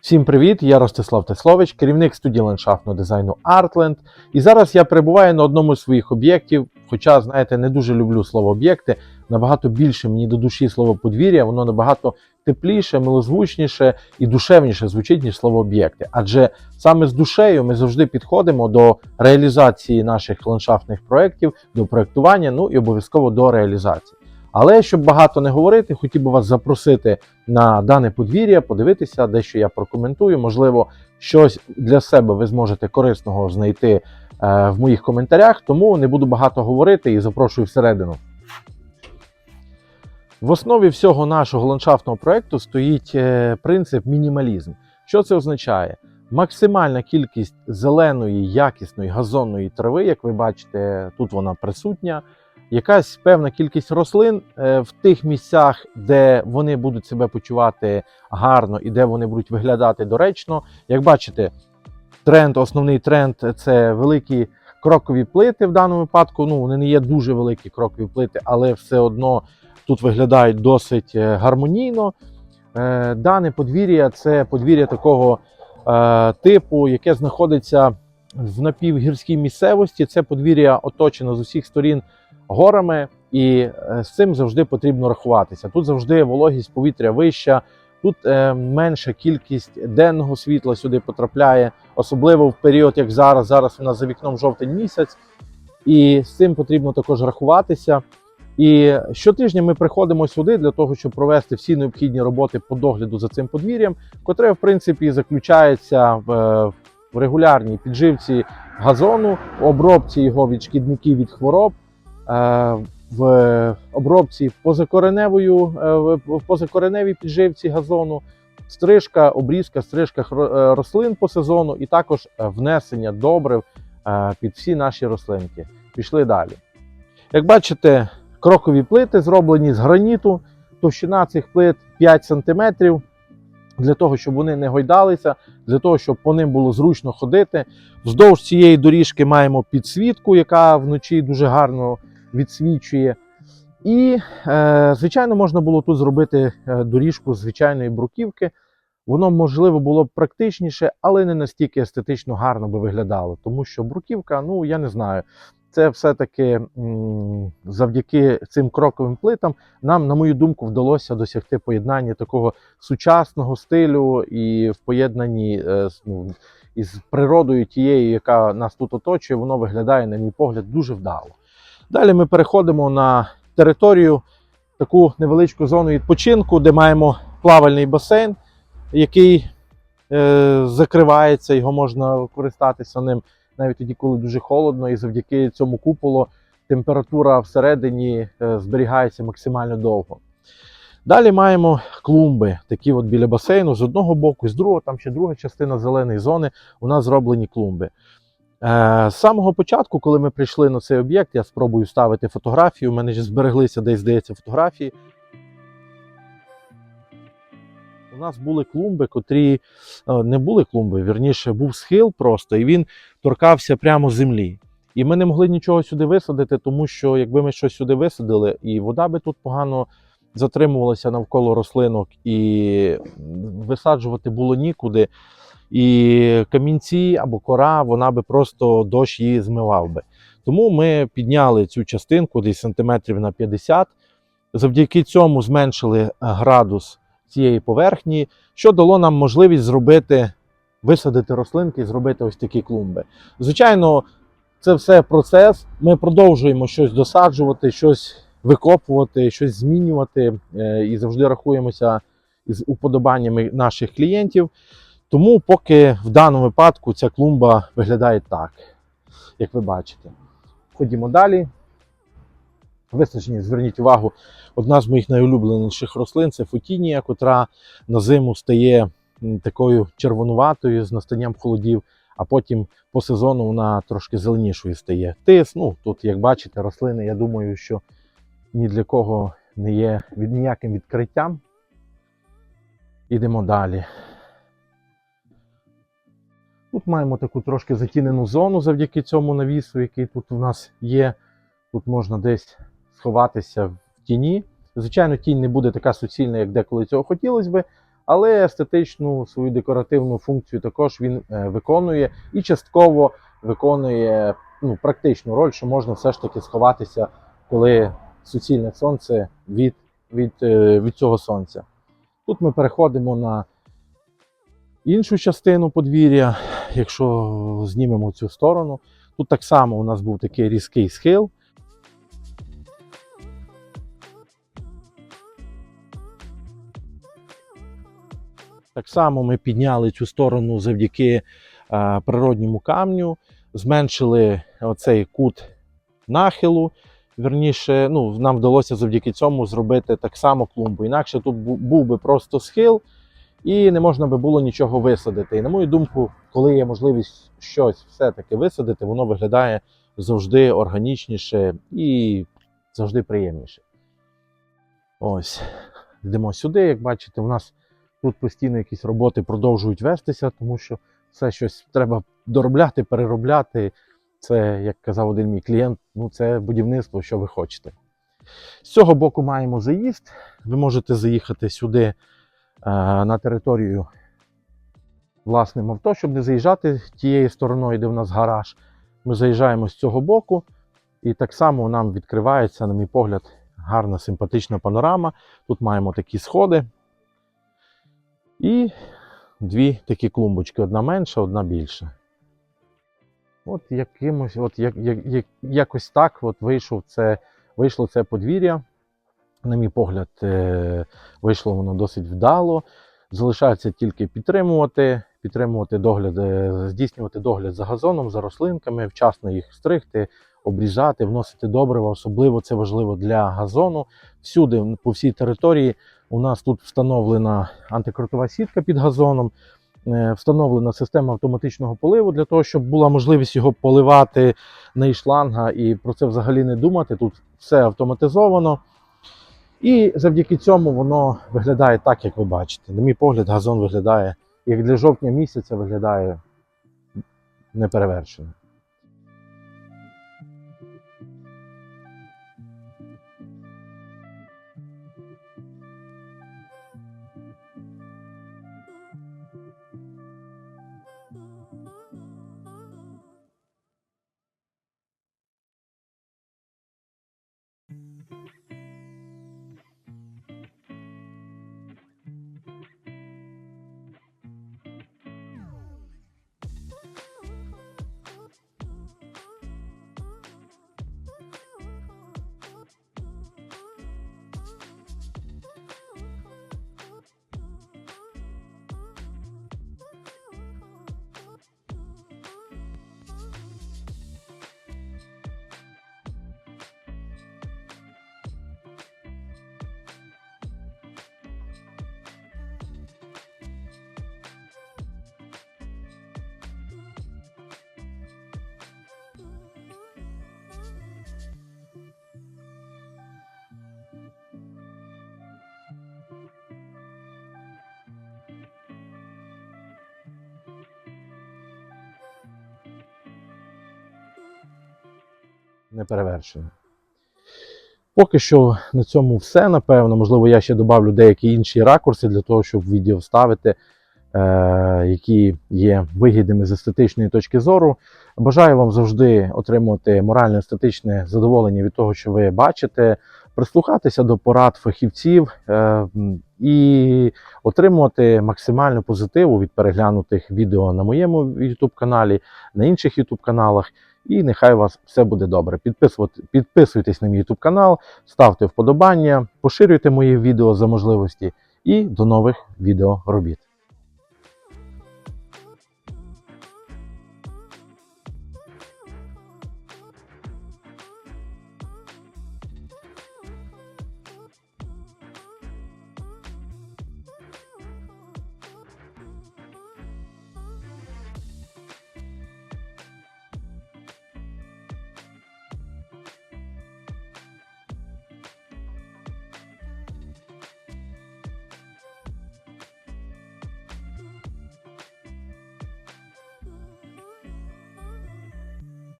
Всім привіт! Я Ростислав Теслович, керівник студії ландшафтного дизайну Artland. І зараз я перебуваю на одному з своїх об'єктів. Хоча, знаєте, не дуже люблю слово об'єкти. Набагато більше мені до душі слово подвір'я, воно набагато тепліше, милозвучніше і душевніше звучить, ніж слово об'єкти. Адже саме з душею ми завжди підходимо до реалізації наших ландшафтних проєктів, до проєктування, ну і обов'язково до реалізації. Але щоб багато не говорити, хотів би вас запросити на дане подвір'я, подивитися, дещо я прокоментую. Можливо, щось для себе ви зможете корисного знайти е, в моїх коментарях, тому не буду багато говорити і запрошую всередину. В основі всього нашого ландшафтного проєкту стоїть е, принцип мінімалізм. Що це означає? Максимальна кількість зеленої, якісної газонної трави, як ви бачите, тут вона присутня. Якась певна кількість рослин е, в тих місцях, де вони будуть себе почувати гарно і де вони будуть виглядати доречно. Як бачите, тренд, основний тренд це великі крокові плити в даному випадку. Ну, вони не є дуже великі крокові плити, але все одно тут виглядають досить е, гармонійно. Е, Дане подвір'я це подвір'я такого типу, яке знаходиться в напівгірській місцевості. Це подвір'я оточено з усіх сторін горами, і е, з цим завжди потрібно рахуватися. Тут завжди вологість повітря вища, тут е, менша кількість денного світла сюди потрапляє, особливо в період, як зараз. Зараз у нас за вікном жовтень місяць, і з цим потрібно також рахуватися. І щотижня ми приходимо сюди для того, щоб провести всі необхідні роботи по догляду за цим подвір'ям, котре, в принципі, заключається в, е, в регулярній підживці газону, обробці його від шкідників від хвороб. Е, В обробці позакореневою е, в- позакореневій підживці газону, стрижка, обрізка, стрижка е, рослин по сезону, і також внесення добрив під всі наші рослинки. Пішли далі. Як бачите, крокові плити зроблені з граніту. Товщина цих плит 5 см. Для того, щоб вони не гойдалися, для того, щоб по ним було зручно ходити. Вздовж цієї доріжки маємо підсвітку, яка вночі дуже гарно відсвічує. І, е, звичайно, можна було тут зробити е, доріжку звичайної бруківки. Воно, можливо, було б практичніше, але не настільки естетично гарно би виглядало. Тому що бруківка, ну я не знаю, це все-таки завдяки цим кроковим плитам нам, на мою думку, вдалося досягти поєднання такого сучасного стилю і в поєднанні е, ну, із природою тією, яка нас тут оточує, воно виглядає, на мій погляд, дуже вдало. Далі ми переходимо на територію, таку невеличку зону відпочинку, де маємо плавальний басейн, який е, закривається, його можна користатися ним навіть тоді, коли дуже холодно, і завдяки цьому куполу температура всередині е, зберігається максимально довго. Далі маємо клумби, такі от біля басейну з одного боку, з другого, там ще друга частина зеленої зони, у нас зроблені клумби. Е, З самого початку, коли ми прийшли на цей об'єкт, я спробую ставити фотографії. У мене ж збереглися десь, здається, фотографії. У нас були клумби, котрі е, не були клумби, вірніше, був схил просто, і він торкався прямо землі. І ми не могли нічого сюди висадити, тому що якби ми щось сюди висадили, і вода би тут погано затримувалася навколо рослинок, і висаджувати було нікуди. І камінці або кора, вона би просто дощ її змивав би. Тому ми підняли цю частинку десь сантиметрів на 50. Завдяки цьому зменшили е, градус цієї поверхні, що дало нам можливість зробити, висадити рослинки і зробити ось такі клумби. Звичайно, це все процес. Ми продовжуємо щось досаджувати, щось викопувати, щось змінювати е, і завжди рахуємося із уподобаннями наших клієнтів. Тому поки в даному випадку ця клумба виглядає так, як ви бачите. Ходімо далі. Висаджені, зверніть увагу, одна з моїх найулюбленіших рослин це футінія, котра на зиму стає такою червонуватою з настанням холодів, а потім по сезону вона трошки зеленішою стає. Тис, ну тут, як бачите, рослини, я думаю, що ні для кого не є ніяким відкриттям. Ідемо далі. Тут маємо таку трошки затінену зону завдяки цьому навісу, який тут у нас є. Тут можна десь сховатися в тіні. Звичайно, тінь не буде така суцільна, як деколи цього хотілося би, але естетичну свою декоративну функцію також він е, виконує і частково виконує ну, практичну роль, що можна все ж таки сховатися, коли суцільне сонце від, від, е, від цього сонця. Тут ми переходимо на іншу частину подвір'я, якщо знімемо цю сторону. Тут так само у нас був такий різкий схил. Так само ми підняли цю сторону завдяки е, природньому камню, зменшили оцей кут нахилу. Вірніше, ну, нам вдалося завдяки цьому зробити так само клумбу. Інакше тут був би просто схил, і не можна би було нічого висадити. І на мою думку, коли є можливість щось все-таки висадити, воно виглядає завжди органічніше і завжди приємніше. Ось, йдемо сюди. Як бачите, у нас тут постійно якісь роботи продовжують вестися, тому що все щось треба доробляти, переробляти. Це, як казав один мій клієнт, ну це будівництво, що ви хочете. З цього боку маємо заїзд. Ви можете заїхати сюди на територію власним авто, щоб не заїжджати тією стороною, де в нас гараж. Ми заїжджаємо з цього боку, і так само нам відкривається, на мій погляд, гарна симпатична панорама. Тут маємо такі сходи. І дві такі клумбочки: одна менша, одна більша. От якимось, от як, як, як, якось так от вийшов це, вийшло це подвір'я. На мій погляд, е, вийшло воно досить вдало. Залишається тільки підтримувати, підтримувати догляд, е, здійснювати догляд за газоном, за рослинками, вчасно їх стригти, обрізати, вносити добрива. Особливо це важливо для газону. Всюди, по всій території, у нас тут встановлена антикротова сітка під газоном. Е, Встановлена система автоматичного поливу для того, щоб була можливість його поливати не із шланга і про це взагалі не думати. Тут все автоматизовано. І завдяки цьому воно виглядає так, як ви бачите. На мій погляд, газон виглядає, як для жовтня місяця, виглядає неперевершено. Неперевершено. Поки що на цьому все, напевно. Можливо, я ще додавлю деякі інші ракурси для того, щоб відео вставити, е, які є вигідними з естетичної точки зору. Бажаю вам завжди отримувати морально-естетичне задоволення від того, що ви бачите, прислухатися до порад фахівців е, і отримувати максимально позитиву від переглянутих відео на моєму YouTube каналі, на інших YouTube каналах. І нехай у вас все буде добре. Підписуйтесь на мій YouTube канал, ставте вподобання, поширюйте мої відео за можливості. І до нових відеоробіт.